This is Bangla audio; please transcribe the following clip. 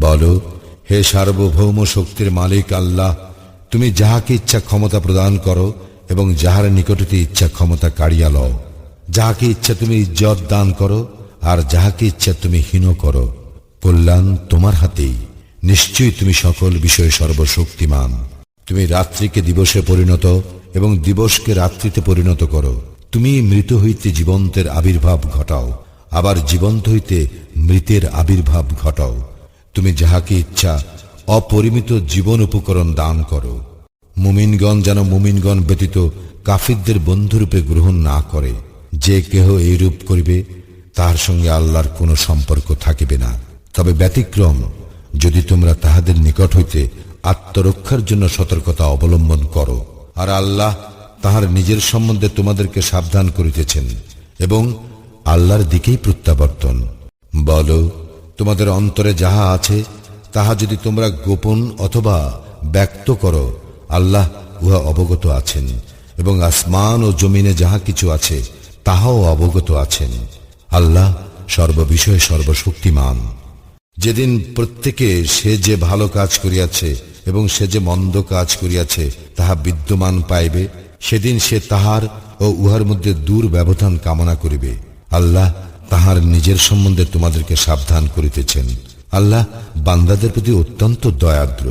বলো, হে সার্বভৌম শক্তির মালিক আল্লাহ, তুমি যাহাকে ইচ্ছা ক্ষমতা প্রদান করো এবং যাহার নিকটতে ইচ্ছা ক্ষমতা কাড়িয়া লও। যাহাকে ইচ্ছা তুমি ইজ্জত দান করো, আর যাহাকে ইচ্ছা তুমি হীন করো। কল্যাণ তোমার হাতেই। নিশ্চয়ই তুমি সকল বিষয়ে সর্বশক্তিমান। তুমি রাত্রিকে দিবসে পরিণত এবং দিবসকে রাত্রিতে পরিণত করো। তুমি মৃত হইতে জীবন্তের আবির্ভাব ঘটাও, আবার জীবন্ত হইতে মৃতের আবির্ভাব ঘটাও। তুমি যাহাকে ইচ্ছা, অপরিমিত জীবন উপকরণ দান করো। মুমিনগণ যেন মুমিনগণ ব্যতীত কাফিরদের বন্ধুরূপে গ্রহণ না করে। যে কেহ এইরূপ করিবে, তার সঙ্গে আল্লাহর কোনো সম্পর্ক থাকিবে না। তবে ব্যতিক্রম, যদি তোমরা তাহাদের নিকট হইতে আত্মরক্ষার জন্য সতর্কতা অবলম্বন করো, আর আল্লাহ তাহার নিজের সম্বন্ধে তোমাদেরকে সাবধান করিতেছেন এবং আল্লাহর দিকেই প্রত্যাবর্তন। বলো তোমাদের অন্তরে যাহা আছে, তাহা যদি তোমরা গোপন অথবা ব্যক্ত করো, আল্লাহ উহা অবগত আছেন, এবং আসমান ও জমিনে যাহা কিছু আছে, তাহাও অবগত আছেন। আল্লাহ সর্ববিষয়ে সর্বশক্তিমান। যেদিন প্রত্যেকে সে যে ভালো কাজ করিয়াছে এবং সে যে মন্দ কাজ করিয়াছে, তাহা বিদ্যমান পাইবে, সেদিন সে তাহার ও উহার মধ্যে দূর ব্যবধান কামনা করিবে। আল্লাহ তাহার নিজের সম্বন্ধে তোমাদেরকে সাবধান করিতেছেন। আল্লাহ বান্দাদের প্রতি অত্যন্ত দয়াদ্র